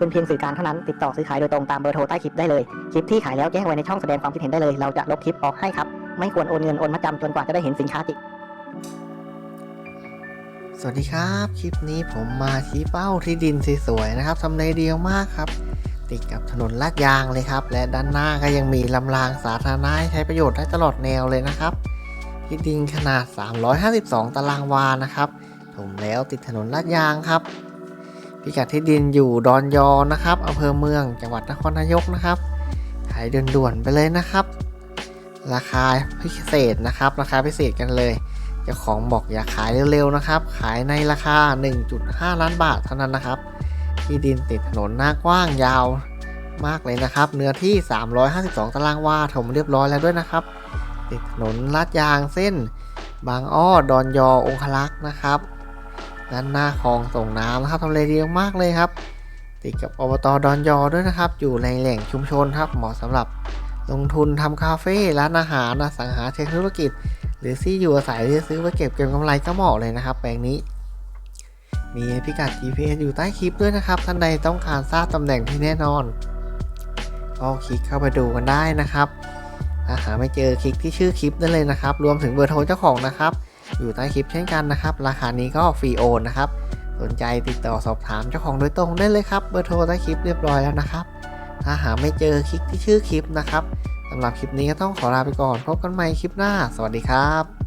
เป็นเพียงสื่อกลางเท่านั้น ติดต่อซื้อขายโดยตรงตามเบอร์โทรใต้คลิปได้เลย คลิปที่ขายแล้วแจ้งไว้ในช่องแสดงความคิดเห็นได้เลย เราจะลบคลิปออกให้ครับ ไม่ควรโอนเงินโอนมาจำจนกว่าจะได้เห็นสินค้าจริงสวัสดีครับ คลิปนี้ผมมาชี้เป้าที่ดินสวยๆนะครับทำเลเดียวมากครับ ติดกับถนนลาดยางเลยครับ และด้านหน้าก็ยังมีลำรางสาธารณะให้ใช้ประโยชน์ได้ตลอดแนวเลยนะครับ ที่ดินขนาด 352 ตารางวานะครับถมแล้วติดถนนลาดยางครับ พิกัดที่ดินอยู่ดอนยอนะครับอำเภอเมืองจังหวัดนครนายกนะครับ ขายด่วนๆไปเลยนะครับ ราคาพิเศษนะครับ ราคาพิเศษกันเลยเจ้าของบอกอย่าขายเร็วๆนะครับ ขายในราคา 1.5 ล้านบาทเท่านั้นนะครับ ที่ดินติดถนนหน้ากว้างยาวมากเลยนะครับ เนื้อที่ 352 ตารางวาถมเรียบร้อยแล้วด้วยนะครับ ติดถนนลาดยางเส้น บางอ้อดอนยอองคลักษ์นะครับ ด้านหน้าคลองส่งน้ำนะครับทำเลดีมากเลยครับ ติดกับอบตดอนยอด้วยนะครับ อยู่ในแหล่งชุมชนครับเหมาะสำหรับลงทุนทำคาเฟ่ร้านอาหารอสังหาเชิงธุรกิจ หรือที่อยู่อาศัยที่ซื้อไว้เก็บเก็งกำไรก็เหมาะเลยนะครับ แปลงนี้ มีพิกัด GPS อยู่ใต้คลิปด้วยนะครับท่านใดต้องการทราบตำแหน่งที่แน่นอนก็คลิกเข้าไปดูกันได้นะครับถ้าหาไม่เจอคลิกที่ชื่อคลิปได้เลยนะครับ รวมถึงเบอร์โทรเจ้าของนะครับ อยู่ใต้คลิปเช่นกันนะครับ ราคานี้ก็ฟรีโอนนะครับ สนใจติดต่อสอบถามเจ้าของโดยตรงได้เลยครับ เบอร์โทรใต้คลิปเรียบร้อยแล้วนะครับ ถ้าหาไม่เจอคลิกที่ชื่อคลิปนะครับสำหรับคลิปนี้ก็ต้องขอลาไปก่อน พบกันใหม่คลิปหน้า สวัสดีครับ